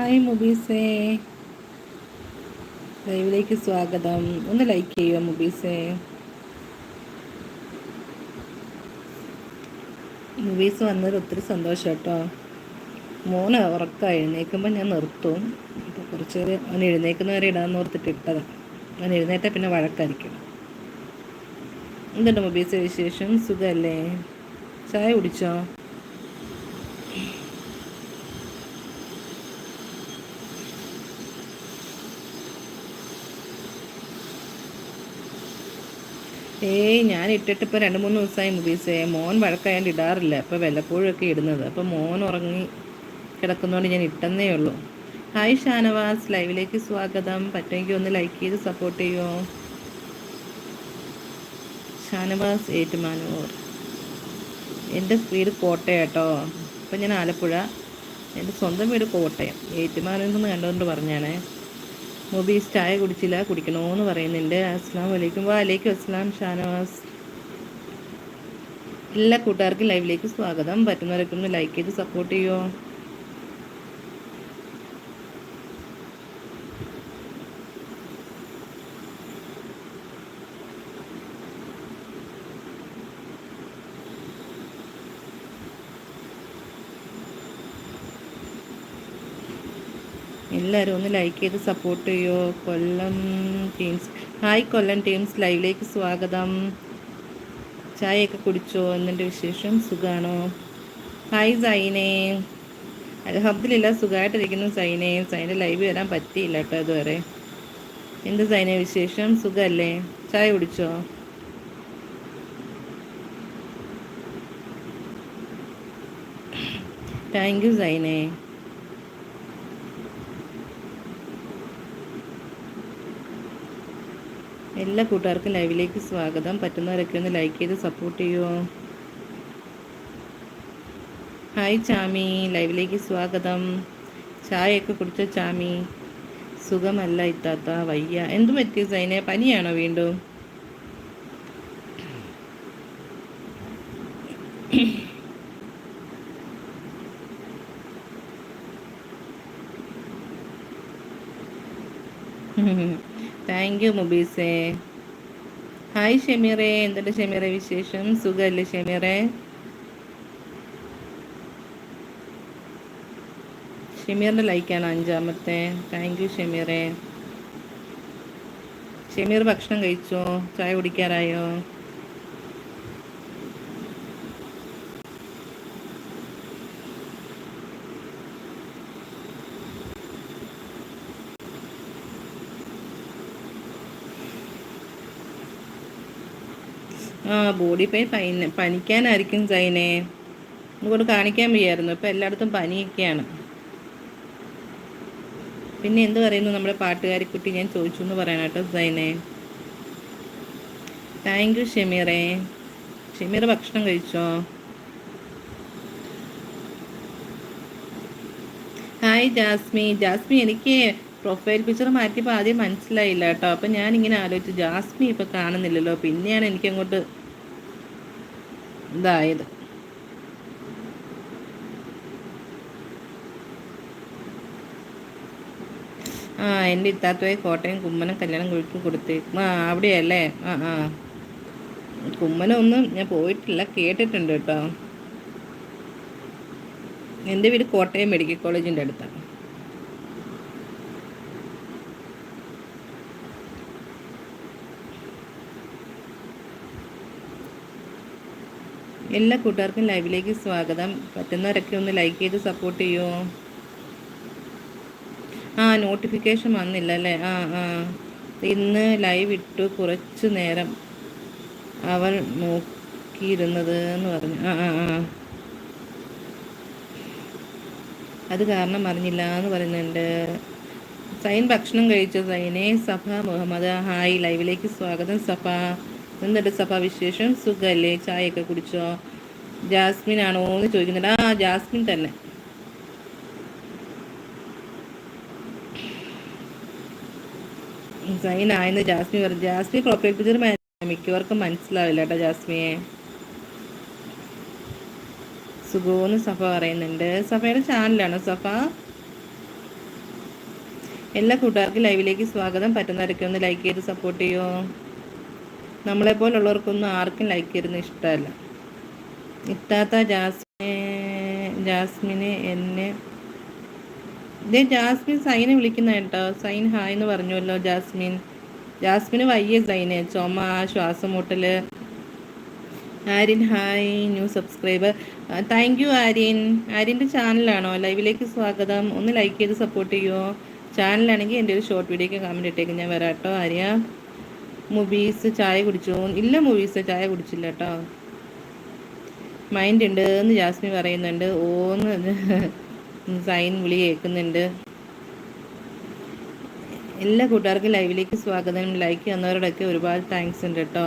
Hi മുബീസേ ലൈവിലേക്ക് സ്വാഗതം. ഒന്ന് ലൈക്ക് ചെയ്യുക മുബീസേ മുബീസ് വന്നത് ഒത്തിരി സന്തോഷം കേട്ടോ. മോന് ഉറക്കം എഴുന്നേൽക്കുമ്പോൾ ഞാൻ നിർത്തും. അപ്പോൾ കുറച്ച് നേരം അവൻ എഴുന്നേൽക്കുന്നവരെ ഇടാമെന്ന് ഓർത്തിട്ട് ഇട്ടതാണ് അവൻ എഴുന്നേറ്റാൽ പിന്നെ വഴക്കായിരിക്കും. എന്തുണ്ട് മുബീസ് വിശേഷം? സുഖമല്ലേ ചായ കുടിച്ചോ? ഏയ് ഞാൻ ഇട്ടിട്ട് ഇപ്പോൾ രണ്ട് മൂന്ന് ദിവസമായി മുബീസേ. മോൻ വഴക്കായാലും ഇടാറില്ല. അപ്പോൾ വല്ലപ്പോഴൊക്കെ ഇടുന്നത്. അപ്പോൾ മോൻ ഉറങ്ങി കിടക്കുന്നതുകൊണ്ട് ഞാൻ ഇട്ടെന്നേ ഉള്ളൂ. ഹായ് ഷാനവാസ്. ലൈവിലേക്ക് സ്വാഗതം. പറ്റുമെങ്കിൽ ഒന്ന് ലൈക്ക് ചെയ്ത് സപ്പോർട്ട് ചെയ്യുമോ ഷാനവാസ് ഏറ്റുമാനൂർ. എന്റെ വീട് കോട്ടയട്ടോ. അപ്പം ഞാൻ ആലപ്പുഴ. എന്റെ സ്വന്തം വീട് കോട്ടയം. ഏറ്റുമാനൂരിൽ നിന്ന് കണ്ടുകൊണ്ട് പറഞ്ഞാണേ. മൊബീസ് ചായ കുടിച്ചില്ല കുടിക്കണമെന്ന് പറയുന്നുണ്ട്. അസ്സാം വലൈക്കും വാലേക്കും അസ്സാം ഷാനവാസ്. എല്ലാ കൂട്ടുകാർക്കും ലൈവിലേക്ക് സ്വാഗതം. പറ്റുന്നവരൊക്കെ ഒന്ന് ലൈക്ക് ചെയ്ത് സപ്പോർട്ട് ചെയ്യുമോ എല്ലാവരും ഒന്ന് ലൈക്ക് ചെയ്ത് സപ്പോർട്ട് ചെയ്യോ? Kollam teams hi Kollam teams ലൈവിലേക്ക് സ്വാഗതം. ചായയൊക്കെ കുടിച്ചോ? എന്നെ വിശേഷം? സുഖാണോ? ഹായ് സൈനെ. അലഹബ്ദില്ല സുഖമായിട്ടിരിക്കുന്നു സൈനെ. സൈനെ ലൈവ് വരാൻ പറ്റിയില്ല കേട്ടോ ഇതുവരെ. എന്ത് സൈനെ വിശേഷം? സുഖമല്ലേ ചായ കുടിച്ചോ? താങ്ക് യു സൈനെ. എല്ലാ കൂട്ടുകാർക്കും ലൈവിലേക്ക് സ്വാഗതം. പറ്റുന്നവരൊക്കെ ഒന്ന് ലൈക്ക് ചെയ്ത് സപ്പോർട്ട് ചെയ്യുമോ ഹായ് ചാമി ലൈവിലേക്ക് സ്വാഗതം. ചായയൊക്കെ കുടിച്ച ചാമി? സുഖമല്ല ഇത്താത്ത വയ്യ. എന്തും പറ്റി സൈനെ? പനിയാണോ വീണ്ടും? താങ്ക് യു മുബീസേ. ഹായ് ഷെമീറെ എന്തുണ്ട് ഷെമീറെ വിശേഷം? സുഖമല്ലേ ഷെമീറെ? ഷെമീറിന്റെ ലൈക്കാണ് അഞ്ചാമത്തെ? താങ്ക് യു ഷെമീറെ. ഷെമീർ ഭക്ഷണം കഴിച്ചോ? ചായ കുടിക്കാറായോ? ആ ബോഡി പെയിൻ പനി പനിക്കാനായിരിക്കും സൈനെ. ഇങ്ങോട്ട് കാണിക്കാൻ വയ്യായിരുന്നു. ഇപ്പം എല്ലായിടത്തും പനിയൊക്കെയാണ്. പിന്നെ എന്ത് പറയുന്നു നമ്മുടെ പാട്ടുകാരിക്കുട്ടി? ഞാൻ ചോദിച്ചു എന്ന് പറയണം കേട്ടോ സൈനെ. താങ്ക് യു ഷെമീറെ. ഷെമീർ ഭക്ഷണം കഴിച്ചോ? ഹായ് ജാസ്മി. ജാസ്മി എനിക്ക് പ്രൊഫൈൽ പിക്ചർ മാറ്റിയപ്പോൾ ആദ്യം മനസ്സിലായില്ല കേട്ടോ. അപ്പം ഞാനിങ്ങനെ ആലോചിച്ചു. ജാസ്മി ഇപ്പം കാണുന്നില്ലല്ലോ. പിന്നെയാണ് എനിക്കങ്ങോട്ട് ഇതായത്. ആ എന്റെ ഇത്താത്തയെ കോട്ടയം കുമ്മനം കല്യാണം കഴിച്ചു കൊടുത്തേക്കും ആ അവിടെയല്ലേ? ആ ആ. കുമ്മനൊന്നും ഞാൻ പോയിട്ടില്ല കേട്ടിട്ടുണ്ട് കേട്ടോ. എന്റെ വീട് കോട്ടയം മെഡിക്കൽ കോളേജിന്റെ അടുത്താണ്. എല്ലാ കൂട്ടുകാർക്കും ലൈവിലേക്ക് സ്വാഗതം. പറ്റുന്നവരൊക്കെ ഒന്ന് ലൈക്ക് ചെയ്ത് സപ്പോർട്ട് ചെയ്യുമോ ആ നോട്ടിഫിക്കേഷൻ വന്നില്ല അല്ലേ? ആ ആ. ഇന്ന് ലൈവ് ഇട്ടു കുറച്ച് നേരം. അവൾ നോക്കിയിരുന്നത് എന്ന് പറഞ്ഞു. ആ ആ ആ. അത് കാരണം അറിഞ്ഞില്ല എന്ന് പറയുന്നുണ്ട്. സൈൻ ഭക്ഷണം കഴിച്ചു സൈനെ സഫ മുഹമ്മദ്. ഹായ്. ലൈവിലേക്ക് സ്വാഗതം സഫ. എന്നിട്ട് സഭ വിശേഷം സുഖമല്ലേ ചായയൊക്കെ കുടിച്ചോ? ജാസ്മിൻ ആണോ എന്ന് ചോദിക്കുന്നുണ്ട്. ആ ജാസ്മിൻ തന്നെ. സൈൻ ജാസ്മി പറഞ്ഞു. ജാസ്മി പ്രൊഫൈൽ പിക്ചർ മിക്കവർക്കും മനസ്സിലാവില്ല കേട്ടോ ജാസ്മിയെ. സുഖമെന്ന് സഫ പറയുന്നുണ്ട്. സഫയുടെ ചാനലാണ് സഫ എല്ലാ കൂട്ടുകാർക്കും ലൈവിലേക്ക് സ്വാഗതം. പറ്റുന്നവരൊക്കെ ഒന്ന് ലൈക്ക് ചെയ്ത് സപ്പോർട്ട് ചെയ്യുമോ നമ്മളെപ്പോലുള്ളവർക്കൊന്നും ആർക്കും ലൈക്ക് ചെയ്യുന്ന ഇഷ്ടമല്ല. ഇത്താത്ത ജാസ്മിനെ ജാസ്മിനെ എന്നെ. ഇതേ ജാസ്മിൻ സൈനെ വിളിക്കുന്ന കേട്ടോ. സൈൻ ഹായ് എന്ന് പറഞ്ഞുവല്ലോ ജാസ്മിൻ. ജാസ്മിന് വയ്യ സൈന് ചുമ ശ്വാസം മുട്ടൽ Aryan hi new subscriber thank you Aryan. ആര്യന്റെ ചാനലാണോ ലൈവിലേക്ക് സ്വാഗതം. ഒന്ന് ലൈക്ക് ചെയ്ത് സപ്പോർട്ട് ചെയ്യുമോ ചാനലാണെങ്കിൽ എന്റെ ഒരു ഷോർട്ട് വീഡിയോക്ക് കമന്റ് ഇട്ടേക്ക്. ഞാൻ വരാം കേട്ടോ ആര്യ. മൂവീസ് ചായ കുടിച്ചു? ഇല്ല മൂവീസ് ചായ കുടിച്ചില്ല കേട്ടോ മൈൻഡ് ഉണ്ട് എന്ന് ജാസ്മി പറയുന്നുണ്ട്. ഓന്ന് സൈൻ വിളി കേൾക്കുന്നുണ്ട്. എല്ലാ കൂട്ടുകാർക്കും ലൈവിലേക്ക് സ്വാഗതം. ലൈക്ക് ചെയ്യുന്നവരോടൊക്കെ ഒരുപാട് താങ്ക്സ് ഉണ്ട് കേട്ടോ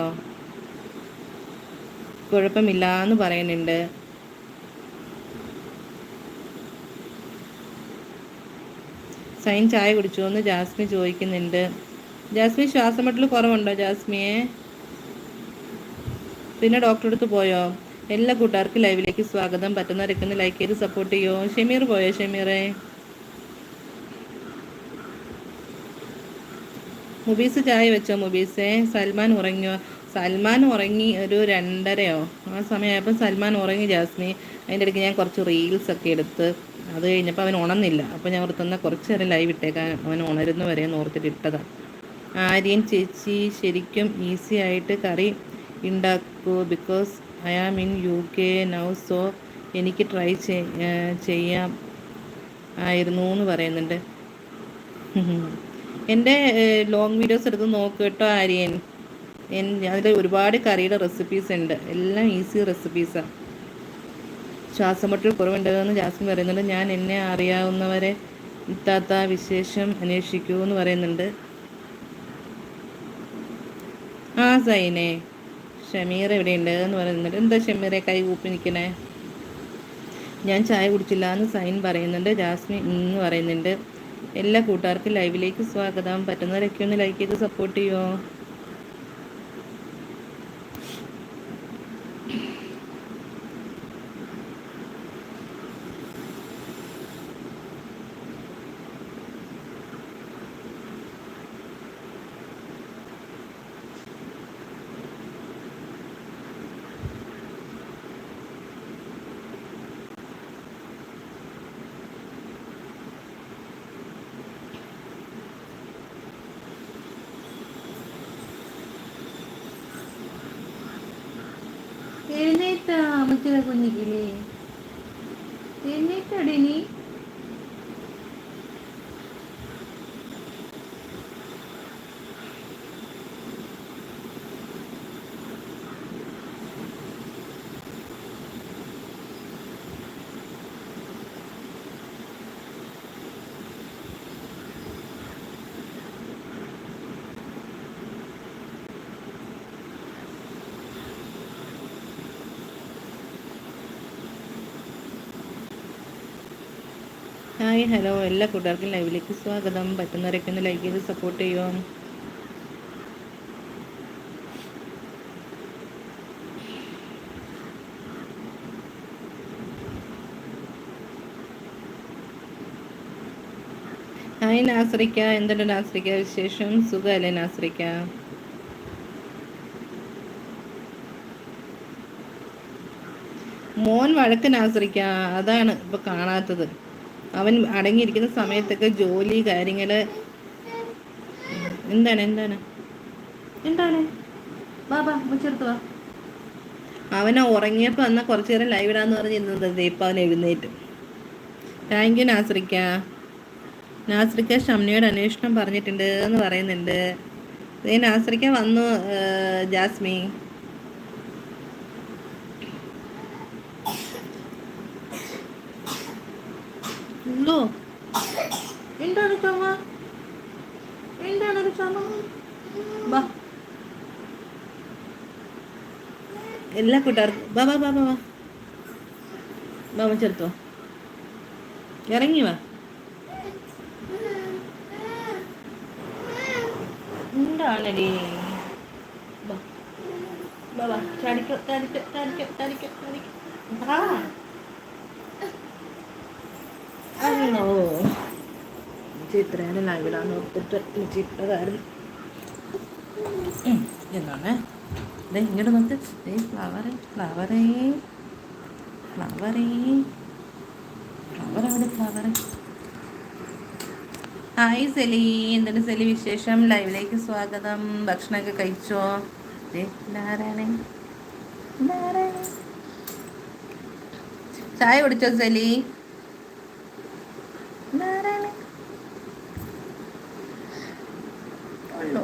കുഴപ്പമില്ല എന്ന് പറയുന്നുണ്ട്. സൈൻ ചായ കുടിച്ചു എന്ന് ജാസ്മി ചോദിക്കുന്നുണ്ട്. ജാസ്മി ശ്വാസം മുട്ടൽ കുറവുണ്ടോ ജാസ്മിയെ? പിന്നെ ഡോക്ടറെ അടുത്ത് പോയോ? എല്ലാ കൂട്ടുകാർക്കും ലൈവിലേക്ക് സ്വാഗതം. പറ്റുന്നവരൊക്കെ ലൈക്ക് ചെയ്ത് സപ്പോർട്ട് ചെയ്യോ? ഷെമീർ പോയോ ഷെമീറെ? മുബീസ് ചായ വെച്ചോ മുബീസെ? സൽമാൻ ഉറങ്ങിയോ? സൽമാൻ ഉറങ്ങി ഒരു രണ്ടരയോ? ആ സമയമായപ്പോൾ സൽമാൻ ഉറങ്ങി ജാസ്മി. അതിന്റെ ഇടയ്ക്ക് ഞാൻ കുറച്ച് റീൽസ് ഒക്കെ എടുത്ത് അത് കഴിഞ്ഞപ്പോൾ അവൻ ഉണന്നില്ല അപ്പോൾ ഞാൻ ഓർത്തുന്ന കുറച്ച് നേരം ലൈവ് ഇട്ടേക്കാൻ അവൻ ഉണരുന്ന വരെ ഓർത്തിട്ട് ഇട്ടതാണ് ആര്യൻ ചേച്ചി ശരിക്കും ഈസി ആയിട്ട് കറി ഉണ്ടാക്കൂ because I am in U K now so എനിക്ക് ട്രൈ ചെയ്യാം ആയിരുന്നു എന്ന് പറയുന്നുണ്ട്. എന്റെ ലോങ് വീഡിയോസ് എടുത്ത് നോക്ക് കേട്ടോ ആര്യൻ. അതിൽ ഒരുപാട് കറിയുടെ റെസിപ്പീസ് ഉണ്ട്. എല്ലാം ഈസി റെസിപ്പീസാണ് ശ്വാസം മുട്ടൽ കുറവുണ്ടെന്ന് ജാസ്മിൻ പറയുന്നുണ്ട്. ഞാൻ എന്നെ അറിയാവുന്നവരെ ഇത്താത്ത വിശേഷം അന്വേഷിക്കൂ എന്ന് പറയുന്നുണ്ട്. ആ സൈനെ. ഷമീർ എവിടെയുണ്ട് എന്ന് പറയുന്നുണ്ട് എന്താ ഷമീറെ കൈ കൂപ്പി നിൽക്കണേ? ഞാൻ ചായ കുടിച്ചില്ല എന്ന് സൈൻ പറയുന്നുണ്ട് ജാസ്മിൻ എന്ന് പറയുന്നുണ്ട്. എല്ലാ കൂട്ടുകാർക്കും ലൈവിലേക്ക് സ്വാഗതം. പറ്റുന്നവരൊക്കെ ഒന്ന് ലൈക്ക് ചെയ്ത് സപ്പോർട്ട് ചെയ്യുമോ എഴുന്നേറ്റാ എന്നിട്ടടി നീ. Hi hello. എല്ലാ കൂട്ടുകാർക്കും ലൈവിലേക്ക് സ്വാഗതം. പറ്റുന്നവരൊക്കെ ഒന്ന് ലൈക്ക് ചെയ്ത് സപ്പോർട്ട് ചെയ്യുമോ ഹായ് നാസ്രിക്ക എന്തുണ്ട് നാസ്രിക്ക വിശേഷം? സുഖമല്ലേ നാസ്രിക്ക മോൻ വഴക്ക് നാസ്രിക്ക അതാണ് ഇപ്പൊ കാണാത്തത്. അവൻ അടങ്ങിയിരിക്കുന്ന സമയത്തൊക്കെ ജോലി കാര്യങ്ങൾ എന്താണ് എന്താണ്? എന്താണ്? വാ മുച്ചെടുത്ത് വാ. അവനെ ഉറങ്ങിയപ്പോൾ എന്നാൽ കുറച്ചു നേരം ലൈവ് ഇടാന്ന് പറഞ്ഞ് ഇരുന്നത്. ഇപ്പം അവൻ എഴുന്നേറ്റ്. താങ്ക് യു നാസ്രിക്ക നാസ്രിക്ക ഷംനയുടെ അന്വേഷണം പറഞ്ഞിട്ടുണ്ട് എന്ന് പറയുന്നുണ്ട്. നാസ്രിക്ക വന്നു ജാസ്മി എന്തോ എന്താണ് ചുമ? എന്താണ് ഒരു ചുമ? ബാ. എല്ലാ കൂട്ടുകാർക്കും ബാ ബാ ബാ ബാ ബാ. ബാബ ചെറുത്തോ ഇറങ്ങി വാ. എന്താണടി? ബാ. ബാ ചാടിക്കോ തടിക്കോ തടിക്കോ തടിക്കോ തടിക്കോ ആ ലൈവിലാണ് എനിക്ക് ഇട്ടതായിരുന്നു. എന്താണ് ദേ ഇങ്ങോട്ട് നോക്ക്. ദേ ഫ്ലവറെ ഫ്ലവറേ ഫ്ലവറേ ഫ്ലവർ അവിടെ ഫ്ലവർ ഹായ് സെലി എന്താണ് സെലി വിശേഷം? ലൈവിലേക്ക് സ്വാഗതം. ഭക്ഷണമൊക്കെ കഴിച്ചോ? ദേ ചായ കുടിച്ചോ സെലി നാരായണ ഉള്ളൂ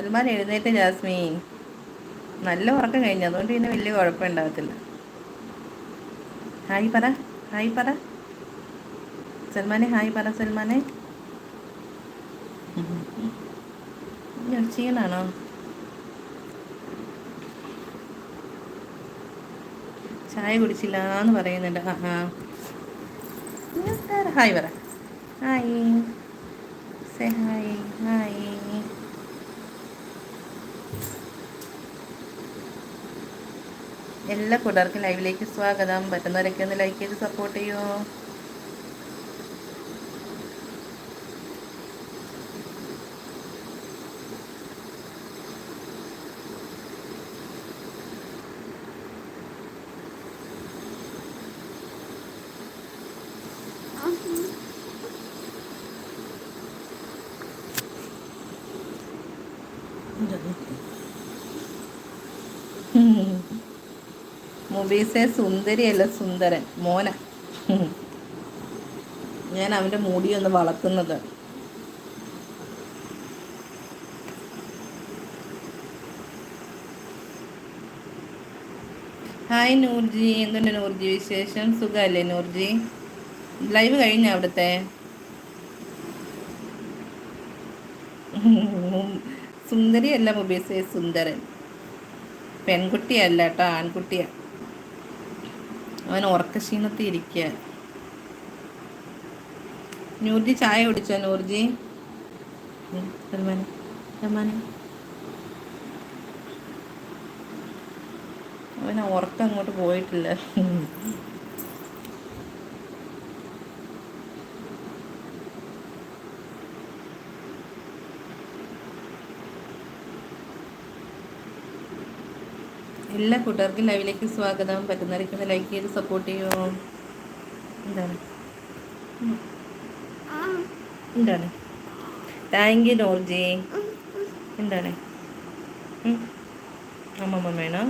സൽമാൻ എഴുന്നേറ്റ് ജാസ്മി നല്ല ഉറക്കം കഴിഞ്ഞു. അതുകൊണ്ട് പിന്നെ വലിയ കുഴപ്പമുണ്ടാകത്തില്ല ഹായ് പറ ഹായ് പറ. സൽമാനെ ഹായ് പറ സൽമാനെ. ക്ഷീണാണോ ചായ കുടിച്ചില്ല എന്ന് പറയുന്നുണ്ട് ഹായ് പറ. ഹായ്. സേ ഹായ് ഹായ് എല്ലാ കൂട്ടുകാർക്കും ലൈവിലേക്ക് സ്വാഗതം. പറ്റുന്നവരൊക്കെ ഒന്ന് ലൈക്ക് ചെയ്ത് സപ്പോർട്ട് ചെയ്യുമോ മുബീസെ സുന്ദരിയല്ല സുന്ദരൻ മോന. ഞാൻ അവന്റെ മുടി ഒന്ന് വളർത്തുന്നത്. ഹായ് നൂർജി എന്തുണ്ട് നൂർജി വിശേഷം? സുഖമല്ലേ നൂർജി? ലൈവ് കഴിഞ്ഞ അവിടുത്തെ? സുന്ദരിയല്ല മുബീസെ സുന്ദരൻ. പെൺകുട്ടിയല്ല കേട്ടോ ആൺകുട്ടിയാ. അവൻ ഉറക്കക്ഷീണത്തിൽ ഇരിക്കുക നൂർജി ചായ കുടിച്ചോ നൂർജി? അവൻ ഉറക്കം അങ്ങോട്ട് പോയിട്ടില്ല. എല്ലാ കൂട്ടുകാർക്കും ലൈവിലേക്ക് സ്വാഗതം. പറ്റുന്നവരൊക്കെ ലൈക്ക് ചെയ്ത് സപ്പോർട്ട് ചെയ്യുമോ എന്താണ്? എന്താണ്? Thank you Norji. എന്താണ്? അമ്മമ്മ വേണോ?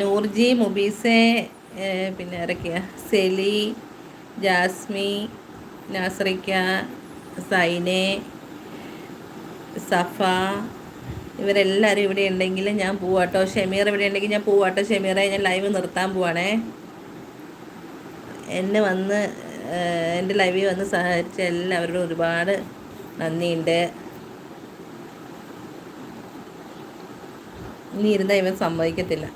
നൂർജി മുബീസെ പിന്നെ ആരൊക്കെയാ? സെലി ജാസ്മി നാസറിക്ക സൈനെ സഫ ഇവരെല്ലാവരും ഇവിടെ ഉണ്ടെങ്കിൽ ഞാൻ പോവാട്ടോ. ഷമീർ ഇവിടെ ഉണ്ടെങ്കിൽ ഞാൻ പോവാട്ടോ. ഷമീറെ ഞാൻ ലൈവ് നിർത്താൻ പോവാണേ. എന്നെ വന്ന് എന്റെ ലൈവിൽ വന്ന് സഹായിച്ച എല്ലാവരോടും ഒരുപാട് നന്ദിയുണ്ട്. ഇനി ഇരുന്ന ഇവൻ സമ്മതിക്കത്തില്ല.